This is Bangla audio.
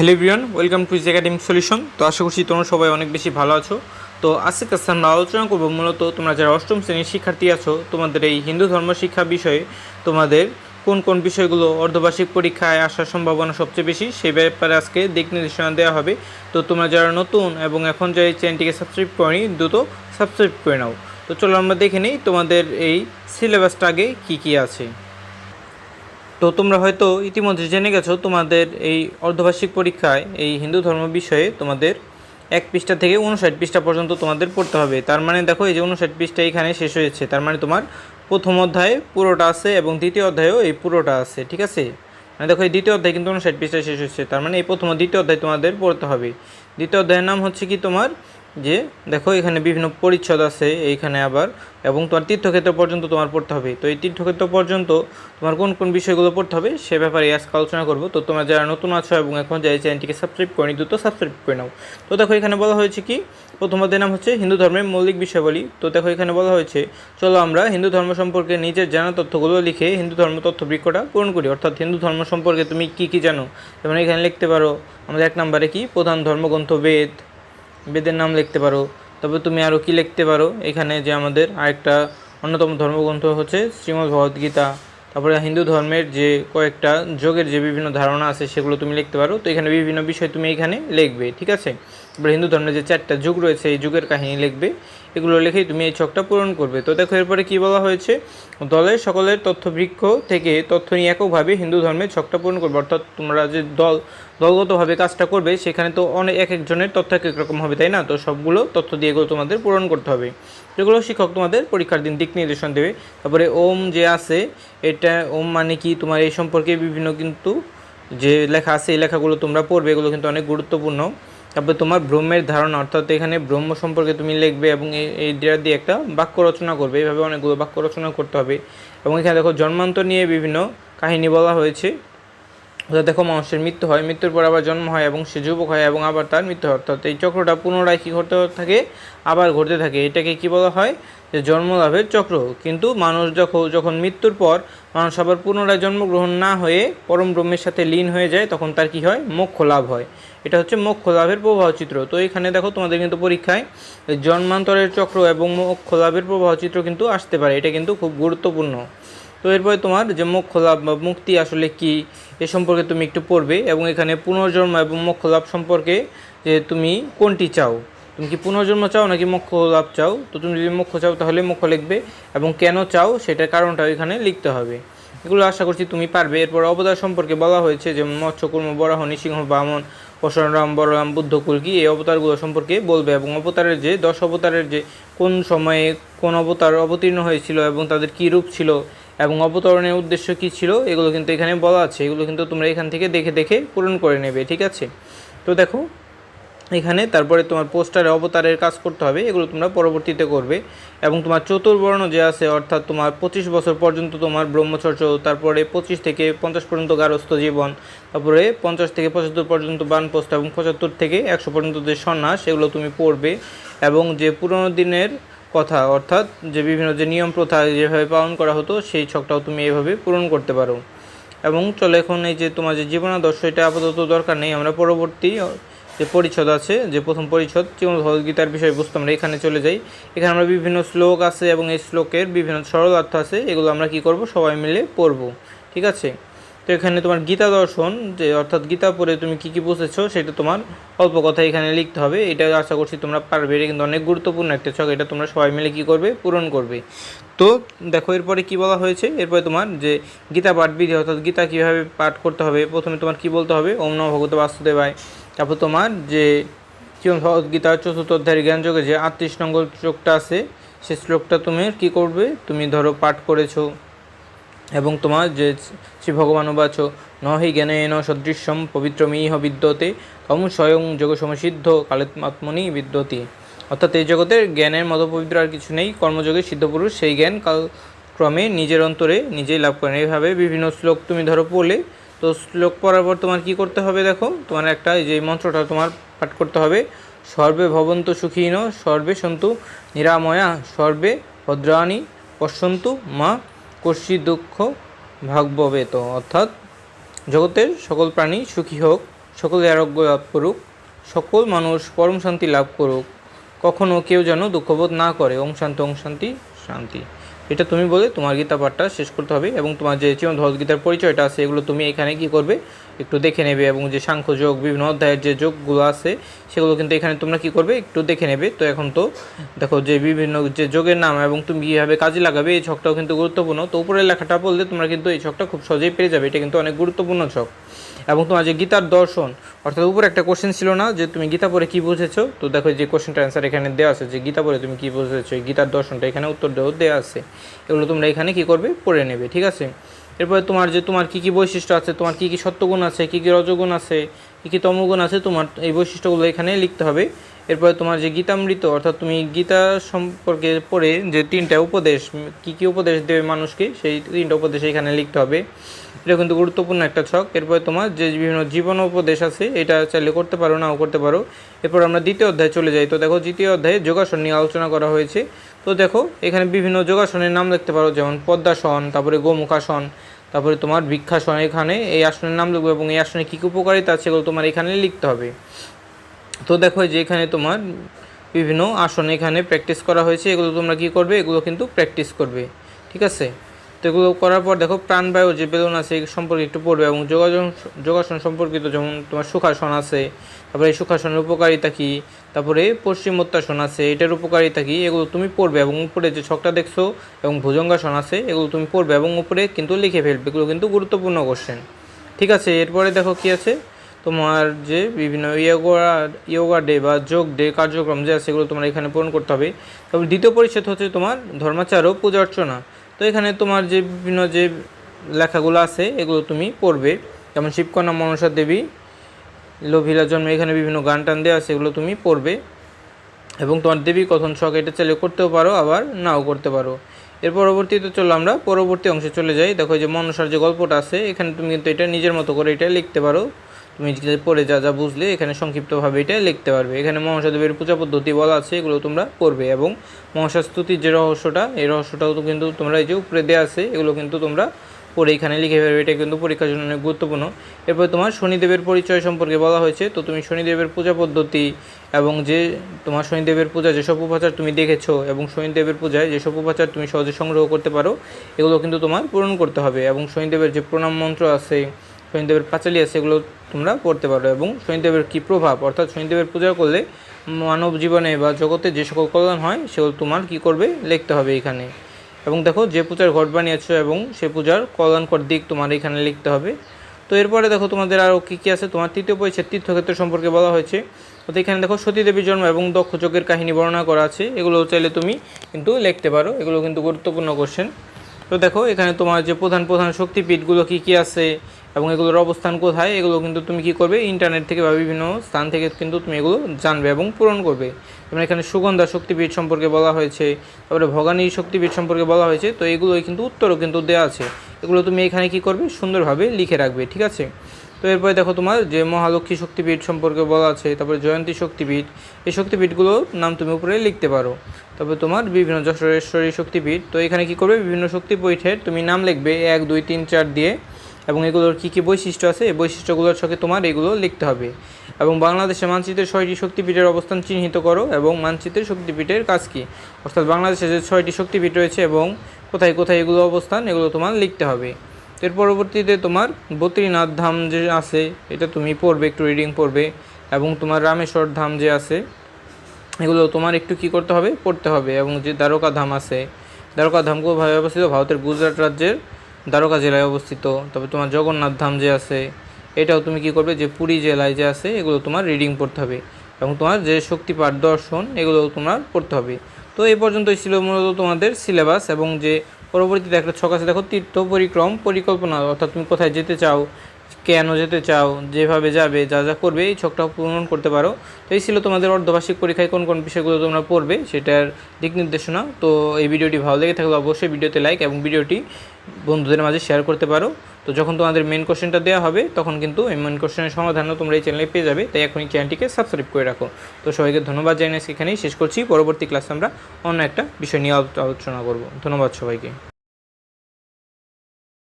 Hello everyone welcome to Ease academic solution তো আশা করছি তোমরা সবাই অনেক বেশি ভালো আছো। তো আজকে কাছে আমরা আলোচনা করব মূলত তোমরা যারা অষ্টম শ্রেণির শিক্ষার্থী আছো, তোমাদের এই হিন্দু ধর্ম শিক্ষা বিষয়ে তোমাদের কোন কোন বিষয়গুলো অর্ধবার্ষিক পরীক্ষায় আসার সম্ভাবনা সবচেয়ে বেশি সেই ব্যাপারে আজকে দিক নির্দেশনা দেওয়া হবে। তো তোমরা যারা নতুন এবং এখন যারা এই চ্যানেলটিকে সাবস্ক্রাইব করেনি, দ্রুত সাবস্ক্রাইব করে নাও। তো চলো আমরা দেখে নিই তোমাদের এই সিলেবাসটা আগে কী কী আছে। তো তোমরা হয়তো ইতিমধ্যে জেনে গেছো, তোমাদের এই অর্ধবার্ষিক পরীক্ষায় এই হিন্দু ধর্ম বিষয়ে তোমাদের এক পৃষ্ঠা থেকে উনষাট পৃষ্ঠা পর্যন্ত তোমাদের পড়তে হবে। তার মানে দেখো, এই যে উনষাট পৃষ্ঠা এখানে শেষ হয়েছে। তার মানে তোমার প্রথম অধ্যায়ে পুরোটা আছে এবং দ্বিতীয় অধ্যায়েও এই পুরোটা আছে, ঠিক আছে? মানে দেখো, এই দ্বিতীয় অধ্যায় কিন্তু উনষাট পৃষ্ঠা শেষ হয়েছে। তার মানে এই প্রথম দ্বিতীয় অধ্যায় তোমাদের পড়তে হবে। দ্বিতীয় অধ্যায়ের নাম হচ্ছে কি তোমার যে, দেখো এখানে বিভিন্ন পরিচ্ছদ আছে, এইখানে আবার, এবং তোমার তীর্থক্ষেত্র পর্যন্ত তোমার পড়তে হবে। তো এই তীর্থক্ষেত্র পর্যন্ত তোমার কোন কোন বিষয়গুলো পড়তে হবে, সে ব্যাপারে আজকে আলোচনা করব। তো তোমরা যারা নতুন আছো এবং এখন যাই চ্যানেলটিকে সাবস্ক্রাইব করেনি, দ্রুত সাবস্ক্রাইব করে নাও। তো দেখো এখানে বলা হয়েছে কি প্রথম অধ্যায়ের নাম হচ্ছে হিন্দু ধর্মের মৌলিক বিষয়াবলী। তো দেখো এখানে বলা হয়েছে, চলো আমরা হিন্দু ধর্ম সম্পর্কে নিজের জানা তথ্যগুলো লিখে হিন্দু ধর্ম তথ্য বৃক্ষটা পূরণ করি। অর্থাৎ হিন্দু ধর্ম সম্পর্কে তুমি কি কি জানো? যেমন এখানে লিখতে পারো, আমাদের এক নম্বরে কি, প্রধান ধর্মগ্রন্থ বেদ বেদের নাম লিখতে পারো। তবে তুমি আরও কি লিখতে পারো? এখানে যে আমাদের আরেকটা অন্যতম ধর্মগ্রন্থ হচ্ছে শ্রীমদ্ ভগবদ্গীতা। তারপরে হিন্দু ধর্মের যে কয়েকটা যোগের যে বিভিন্ন ধারণা আছে, সেগুলো তুমি লিখতে পারো। তো এখানে বিভিন্ন বিষয় তুমি এখানে লিখবে, ঠিক আছে? তারপরে হিন্দু ধর্মের যে চারটা যুগ রয়েছে, এই যুগের কাহিনী লিখবে। এগুলো লিখেই তুমি এই ছকটা পূরণ করবে। তো দেখো, এরপরে কি বলা হয়েছে? দলের সকলের তথ্যবৃক্ষ থেকে তথ্য নিয়ে এককভাবে হিন্দু ধর্মের ছকটা পূরণ করবে। অর্থাৎ তোমরা যে দল, দলগতভাবে কাজটা করবে, সেখানে তো অনেক এক একজনের তথ্য এক রকম হবে, তাই না? তো সবগুলো তথ্য দিয়ে এগুলো তোমাদের পূরণ করতে হবে। যেগুলো শিক্ষক তোমাদের পরীক্ষার দিন দিক নির্দেশন দেবে। তারপরে ওম যে আছে, এটা ওম মানে কি? তোমার এই সম্পর্কে বিভিন্ন কিন্তু যে লেখা আছে, এই লেখাগুলো তোমরা পড়বে। এগুলো কিন্তু অনেক গুরুত্বপূর্ণ। তারপরে তোমার ব্রহ্মের ধারণা, অর্থাৎ এখানে ব্রহ্ম সম্পর্কে তুমি লিখবে এবং এই- দেওয়া দিয়ে একটা বাক্য রচনা করবে। এইভাবে অনেকগুলো বাক্য রচনা করতে হবে। এবং এখানে দেখো, জন্মান্তর নিয়ে বিভিন্ন কাহিনী বলা হয়েছে। দেখো মানুষের মৃত্যু হয়, মৃত্যুর পর আবার জন্ম হয় এবং সে যুবক হয় এবং আবার তার মৃত্যু হয়। অর্থাৎ এই চক্রটা পুনরায় কী ঘটতে থাকে? আবার ঘটতে থাকে। এটাকে কি বলা হয়? যে জন্মলাভের চক্র। কিন্তু মানুষ যখন যখন মৃত্যুর পর মানুষ আবার পুনরায় জন্মগ্রহণ না হয়ে পরম ব্রহ্মের সাথে লীন হয়ে যায়, তখন তার কি হয়? মোক্ষ লাভ হয়। এটা হচ্ছে মোক্ষ লাভের প্রবাহ চিত্র তো এখানে দেখো তোমাদের কিন্তু পরীক্ষায় জন্মান্তরের চক্র এবং মোক্ষ লাভের প্রবাহ চিত্র কিন্তু আসতে পারে। এটা কিন্তু খুব গুরুত্বপূর্ণ। তো এরপরে তোমার যে মোক্ষ লাভ বা মুক্তি আসলে কি, এ সম্পর্কে তুমি একটু পড়বে এবং এখানে পুনর্জন্ম এবং মোক্ষ লাভ সম্পর্কে যে তুমি কোনটি চাও? তুমি কি পুনর্জন্ম চাও নাকি মোক্ষ লাভ চাও? তো তুমি যদি মোক্ষ চাও তাহলে মোক্ষ লিখবে এবং কেন চাও সেটার কারণটা এখানে লিখতে হবে। এগুলো আশা করছি তুমি পারবে। এরপর অবতার সম্পর্কে বলা হয়েছে যে মৎস্যকুর্ম বরাহ নৃসিংহ বামন পরশুরাম বলরাম বুদ্ধ, কুলকি এই অবতারগুলো সম্পর্কে বলবে এবং অবতারের যে দশ অবতারের যে কোন সময়ে কোন অবতার অবতীর্ণ হয়েছিল এবং তাদের কী রূপ ছিল এবং অবতরণের উদ্দেশ্য কী ছিল? এগুলো কিন্তু এখানে বলা আছে। এগুলো কিন্তু তোমরা এখান থেকে দেখে দেখে পূরণ করে নেবে, ঠিক আছে? তো দেখো, এখানে তারপরে তোমার পোস্টারে অবতারের কাজ করতে হবে। এগুলো তোমরা পরবর্তীতে করবে। এবং তোমার চতুর্বর্ণ যে আছে, অর্থাৎ তোমার পঁচিশ বছর পর্যন্ত তোমার ব্রহ্মচর্য, তারপরে পঁচিশ থেকে পঞ্চাশ পর্যন্ত গারস্থ জীবন, তারপরে পঞ্চাশ থেকে পঁচাত্তর পর্যন্ত বানপ্রস্থ এবং পঁচাত্তর থেকে একশো পর্যন্ত যে সন্ন্যাস সেগুলো তুমি পড়বে। এবং যে পুরোনো দিনের কথা, অর্থাৎ যে বিভিন্ন যে নিয়ম প্রথা যেভাবে পালন করা হতো, সেই ছকটাও তুমি এভাবে পূরণ করতে পারো। এবং চলো এখন এই যে তোমার যে জীবনাদর্শ, এটা আপাতত দরকার নেই। আমরা পরবর্তী যে পরিচ্ছদ আছে, যে প্রথম পরিচ্ছদ ভগবদ্গীতার বিষয়বস্তু আমরা এখানে চলে যাই। এখানে আমরা বিভিন্ন শ্লোক আছে এবং এই শ্লোকের বিভিন্ন সরল অর্থ আছে। এগুলো আমরা কি করব? সবাই মিলে পড়ব। ঠিক আছে? তো এখানে তোমার গীতা দর্শন, যে অর্থাৎ গীতা পড়ে তুমি কি কি বুঝেছ সেটা তোমার অল্প কথা এখানে লিখতে হবে। এটা আশা করছি তোমরা পারবে, এটা কিন্তু অনেক গুরুত্বপূর্ণ একটা ছক, এটা তোমরা সবাই মিলে কি করবে? পূরণ করবে। তো দেখো, এরপরে কি বলা হয়েছে? এরপরে তোমার যে গীতা পাঠ বিধি অর্থাৎ গীতা কীভাবে পাঠ করতে হবে, প্রথমে তোমার কি বলতে হবে? ওম নম ভগবত বাসুদেবায়। তারপর তোমার যে ভগবদ্গীতার চতুর্থ অধ্যায়ের জ্ঞান যোগে যে আটত্রিশ নম্বর শ্লোকটা আছে সেই শ্লোকটা তুমি কি করবে? তুমি ধরো পাঠ করেছ। এবং তোমার যে শ্রী ভগবান বাচ নহি জ্ঞানেন সদৃশ্যম পবিত্র পবিত্রমিহ বিদ্যতে, তম স্বয়ং যোগ সমসিদ্ধ কালেত্মাত্মনি বিদ্যতি। অর্থাৎ এই জগতের জ্ঞানের মতো পবিত্র আর কিছু নেই, কর্মযোগে সিদ্ধপুরুষ সেই জ্ঞান কালক্রমে নিজের অন্তরে নিজেই লাভ করেন। এইভাবে বিভিন্ন শ্লোক তুমি ধরো পড়লে, তো শ্লোক পড়ার পর তোমার কি করতে হবে দেখো? তোমার একটা যে মন্ত্রটা তোমার পাঠ করতে হবে, সর্বে ভবন্ত সুখীন, সর্বে সন্তু নিরাময়া, সর্বে ভদ্রাণী, পশ্যন্তু মা কর্ষি দুঃখ ভাগববেত। অর্থাৎ জগতের সকল প্রাণী সুখী হোক, সকলে আরোগ্য লাভ করুক, সকল মানুষ পরম শান্তি লাভ করুক, কখনো কেউ যেন দুঃখবোধ না করে। ওম শান্তি ওম শান্তি শান্তি। এটা তুমি বলে তোমার গীতা পাঠটা শেষ করতে হবে এবং তোমার যে চিরন ভগবদ্গীতার পরিচয়টা আছে, এগুলো তুমি এখানে কি করবে? একটু দেখে নেবে এবং যে সাংখ্য যোগ, বিভিন্ন অধ্যায়ের যে যোগগুলো আছে, সেগুলো কিন্তু এখানে তোমরা কি করবে? একটু দেখে নেবে। তো এখন তো দেখো যে বিভিন্ন যে যোগের নাম এবং তুমি কীভাবে কাজে লাগাবে, এই ছকটাও কিন্তু গুরুত্বপূর্ণ। তো উপরের লেখাটা বললে তোমরা কিন্তু এই ছকটা খুব সহজেই পেয়ে যাবে। এটা কিন্তু অনেক গুরুত্বপূর্ণ ছক। এবং তোমার যে গীতার দর্শন, অর্থাৎ উপরে একটা কোশ্চেন ছিল না যে তুমি গীতা পড়ে কী বুঝেছ? তো দেখো যে কোশ্চেনটা অ্যান্সার এখানে দেওয়া আছে যে গীতা পড়ে তুমি কী বুঝেছ? এই গীতার দর্শনটা এখানে উত্তর দেওয়া দেওয়া আছে। এগুলো তোমরা এখানে কী করবে? পড়ে নেবে, ঠিক আছে? এরপরে তোমার যে তোমার কী কী বৈশিষ্ট্য আছে, তোমার কী কী সত্যগুণ আছে, কী কী রজগুণ আছে কী তমগুণ আছে তোমার, এই বৈশিষ্ট্যগুলো এখানে লিখতে হবে। এরপরে তোমার যে গীতামৃত, অর্থাৎ তুমি গীতা সম্পর্কে পড়ে যে তিনটা উপদেশ, কী কী উপদেশ দেবে মানুষকে, সেই তিনটা উপদেশ এখানে লিখতে হবে। এটা কিন্তু গুরুত্বপূর্ণ একটা ছক। এরপরে তোমার যে বিভিন্ন জীবন উপদেশ আছে, এটা চাইলে করতে পারো, নাও করতে পারো। এরপর আমরা দ্বিতীয় অধ্যায়ে চলে যাই। তো দেখো, দ্বিতীয় অধ্যায়ে যোগাসন নিয়ে আলোচনা করা হয়েছে। তো দেখো, এখানে বিভিন্ন যোগাসনের নাম দেখতে পারো, যেমন পদ্মাসন, তারপরে গোমুখাসন তারপরে তোমার বৃক্ষাসন এখানে, এই আসনের নাম লিখব এবং এই আসনে কী কী উপকারিতা আছে সেগুলো তোমার এখানে লিখতে হবে। তো দেখো যে এখানে তোমার বিভিন্ন আসন এখানে প্র্যাকটিস করা হয়েছে, এগুলো তোমরা কি করবে? এগুলো কিন্তু প্র্যাকটিস করবে, ঠিক আছে? তো এগুলো করার পর দেখো প্রাণবায়ু যে বেলুন আছে এই সম্পর্কে একটু পড়বে এবং যোগাযোগ, যোগাসন সম্পর্কিত যেমন তোমার সুখাসন আছে, তারপরে এই সুখাসনের উপকারিতা কী, তারপরে পশ্চিমোত্তাসন আছে, এটার উপকারিতা কী, এগুলো তুমি পড়বে এবং উপরে যে ছকটা দেখছ এবং ভুজঙ্গাসন আছে, এগুলো তুমি পড়বে এবং উপরে কিন্তু লিখে ফেলবে, এগুলো কিন্তু গুরুত্বপূর্ণ কোশ্চেন ঠিক আছে, এরপরে দেখো কি আছে, তোমার যে বিভিন্ন ইয়োগা ইয়োগা ডে বা যোগ ডে কার্যক্রম যে আছে সেগুলো তোমার এখানে পূরণ করতে হবে। তবে দ্বিতীয় পরিচ্ছেদ হচ্ছে তোমার ধর্মাচার ও পূজা অর্চনা। তো এখানে তোমার যে বিভিন্ন যে লেখাগুলো আছে, এগুলো তুমি পড়বে। যেমন শিবকন্যা মনসা দেবী, লোভিলা জন্মে এখানে বিভিন্ন গান টান দেওয়া আছে, এগুলো তুমি পড়বে। এবং তোমার দেবী কথন শখ এটা চাইলে করতেও পারো, আবার নাও করতে পারো। এর পরবর্তীতে চলো আমরা পরবর্তী অংশে চলে যাই। দেখো যে মনসার যে গল্পটা আছে, এখানে তুমি কিন্তু এটা নিজের মতো করে এটা লিখতে পারো। তুমি পড়ে যা যা বুঝলে, এখানে সংক্ষিপ্তভাবে এটা লিখতে পারবে। এখানে মহাসাদেবের পূজা পদ্ধতি বলা আছে, এগুলো তোমরা পড়বে এবং মহাশাস্তুতির যে রহস্যটা, এই রহস্যটাও তো কিন্তু তোমরা এই যে উপরে দেওয়া আছে, এগুলো কিন্তু তোমরা পড়ে এখানে লিখে ফেলবে। এটা কিন্তু পরীক্ষার জন্য অনেক গুরুত্বপূর্ণ। এরপর তোমার শনিদেবের পরিচয় সম্পর্কে বলা হয়েছে। তো তুমি শনিদেবের পূজা পদ্ধতি এবং যে তোমার শনিদেবের পূজা যেসব উপাচার তুমি দেখেছ এবং শনিদেবের পূজায় যেসব উপাচার তুমি সহজে সংগ্রহ করতে পারো, এগুলো কিন্তু তোমার পূরণ করতে হবে। এবং শনিদেবের যে প্রণাম মন্ত্র আছে শনিদেবের পাঁচালি আছে, এগুলো তোমরা পড়তে পারো। এবং শনিদেবের কী প্রভাব? অর্থাৎ শনিদেবের পূজা করলে মানব জীবনে বা জগতে যে সকল কল্যাণ হয়, সেগুলো তোমার কী করবে? লিখতে হবে এখানে। এবং দেখো, যে পূজার ঘট বানিয়েছো এবং সে পূজার কল্যাণকর দিক তোমার এখানে লিখতে হবে। তো এরপরে দেখো, তোমাদের আরও কী কী আছে? তোমার তৃতীয় পরিচ্ছেদ তীর্থক্ষেত্র সম্পর্কে বলা হয়েছে। তো এখানে দেখো, সতীদেবীর জন্ম এবং দক্ষ যজ্ঞের কাহিনী বর্ণনা করা আছে। এগুলো চাইলে তুমি কিন্তু লিখতে পারো। এগুলো কিন্তু গুরুত্বপূর্ণ কোশ্চেন তো দেখো, এখানে তোমার যে প্রধান প্রধান শক্তিপীঠগুলো কী কী আছে? এবং এগুলোর অবস্থান কোথায়, এগুলো কিন্তু তুমি কি করবে? ইন্টারনেট থেকে বা বিভিন্ন স্থান থেকে কিন্তু তুমি এগুলো জানবে এবং পূরণ করবে। যেমন এখানে সুগন্ধা শক্তিপীঠ সম্পর্কে বলা হয়েছে, তারপরে ভগানী শক্তিপীঠ সম্পর্কে বলা হয়েছে, তো এগুলো কিন্তু উত্তরও কিন্তু দেওয়া আছে। এগুলো তুমি এখানে কি করবে? সুন্দরভাবে লিখে রাখবে, ঠিক আছে? তো এরপরে দেখো তোমার যে মহালক্ষ্মী শক্তিপীঠ সম্পর্কে বলা আছে, তারপরে জয়ন্তী শক্তিপীঠ, এই শক্তিপীঠগুলোর নাম তুমি উপরে লিখতে পারো। তবে তোমার বিভিন্ন যশোরেশ্বরী শক্তিপীঠ, তো এখানে কি করবে? বিভিন্ন শক্তিপীঠের তুমি নাম লিখবে, এক, দুই, তিন, চার দিয়ে এবং এগুলোর কী কী বৈশিষ্ট্য আছে? এই বৈশিষ্ট্যগুলোর সঙ্গে তোমার এগুলো লিখতে হবে। এবং বাংলাদেশে মানচিত্রের ছয়টি শক্তিপীঠের অবস্থান চিহ্নিত করো এবং মানচিত্রের শক্তিপীঠের কাজ কী? অর্থাৎ বাংলাদেশে যে ছয়টি শক্তিপীঠ রয়েছে এবং কোথায় কোথায় এগুলো অবস্থান, এগুলো তোমার লিখতে হবে। এর পরবর্তীতে তোমার বদ্রীনাথ ধাম যে আছে, এটা তুমি পড়বে, একটু রিডিং পড়বে এবং তোমার রামেশ্বর ধাম যে আছে, এগুলো তোমার একটু কি করতে হবে? পড়তে হবে এবং যে দ্বারকা ধাম আছে, দ্বারকা ধাম কোথায় অবস্থিত ভারতের গুজরাট রাজ্যের দ্বারকা জেলায় অবস্থিত। তবে তোমার জগন্নাথ ধাম যে আছে, এটাও তুমি কি করবে? যে পুরী জেলায় যে আছে, এগুলো তোমার রিডিং পড়তে হবে। এবং তোমার যে শক্তিপাঠ দর্শন এগুলো তোমার পড়তে হবে। তো এই পর্যন্তই ছিল মূলত তোমাদের সিলেবাস এবং যে পরবর্তীতে একটা ছক আছে, দেখো তীর্থ পরিক্রম পরিকল্পনা, অর্থাৎ তুমি কোথায় যেতে চাও কেন যেতে চাও, যেভাবে যাবে, যা যা করবে, এই ছকটা পূরণ করতে পারো। তো এই ছিল তোমাদের অর্ধবার্ষিক পরীক্ষায় কোন কোন বিষয়গুলো তোমরা পড়বে, সেটার দিক নির্দেশনা। তো এই ভিডিওটি ভালো লেগে থাকলে অবশ্যই ভিডিওতে লাইক এবং ভিডিওটি বন্ধুদের মাঝে শেয়ার করতে পারো। তো যখন তোমাদের মেন কোশ্চেনটা দেওয়া হবে, তখন কিন্তু এই মেন কোশ্চেনের সমাধানও তোমরা এই চ্যানেলে পেয়ে যাবে। তাই এখন এই চ্যানেলটিকে সাবস্ক্রাইব করে রাখো। তো সবাইকে ধন্যবাদ জানিয়ে এখানেই শেষ করছি। পরবর্তী ক্লাসে আমরা অন্য একটা বিষয় নিয়ে আলোচনা করব। ধন্যবাদ সবাইকে।